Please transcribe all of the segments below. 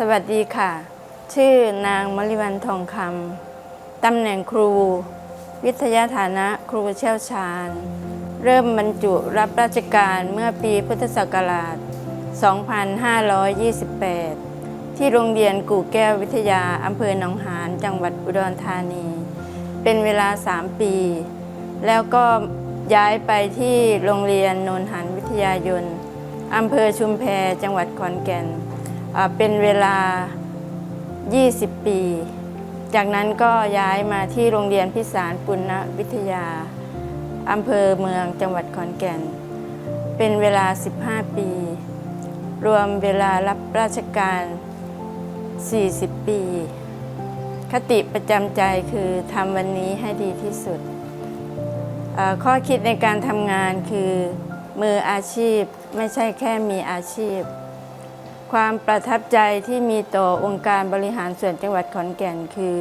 สวัสดีค่ะ ชื่อนางมริวันทองคำ ตำแหน่งครู วิทยาฐานะครูเชี่ยวชาญ เริ่มบรรจุรับราชการเมื่อปีพุทธศักราช 2528 ที่โรงเรียนกู่แก้ววิทยาอำเภอหนองหาน จังหวัดอุดรธานี เป็นเวลา 3 ปี แล้วก็ย้ายไปที่โรงเรียนโนนหันวิทยายนอำเภอชุมแพจังหวัดขอนแก่น เป็นเวลา 20 ปี จากนั้นก็ย้ายมาที่โรงเรียนพิสารปุณณวิทยาอำเภอเมืองจังหวัดขอนแก่น เป็นเวลา 15 ปี รวมเวลารับราชการ 40 ปี คติประจำใจคือทำวันนี้ให้ดีที่สุด ข้อคิดในการทำงานคือมืออาชีพไม่ใช่แค่มีอาชีพ ความประทับใจที่มีต่อองค์การบริหารส่วนจังหวัดขอนแก่นคือ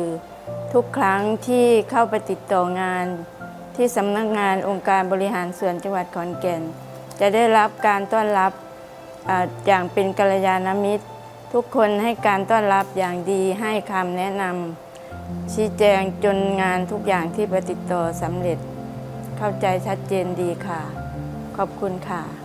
ทุกครั้งที่เข้าไปติดต่องาน ที่สำนักงานองค์การบริหารส่วนจังหวัดขอนแก่น จะได้รับการต้อนรับออย่างเป็นกัลยาณมิตร ทุกคนให้การต้อนรับอย่างดีให้คำแนะนำชี้แจงจนงานทุกอย่างที่ไปติดต่อสำเร็จ เข้าใจชัดเจนดีค่ะ ขอบคุณค่ะ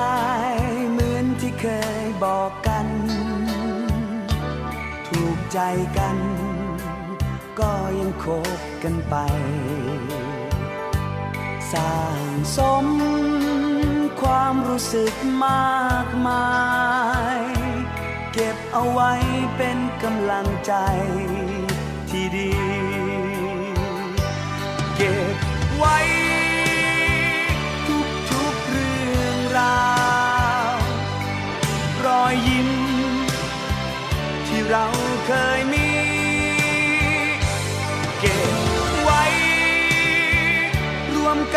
ใจกัน ก็ยังคบกันไป สร้างสมความรู้สึกมากมาย เก็บเอาไว้เป็นกำลังใจที่ดี เก็บไว้ทุกทุกๆเรื่องราว รอยยิ้มที่เรา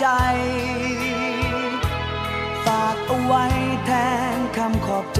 ใจ ฝากเอาไว้แทนคำขอบใจจ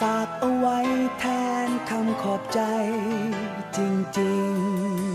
ฝากเอาไว้แทนคำขอบใจจริงๆ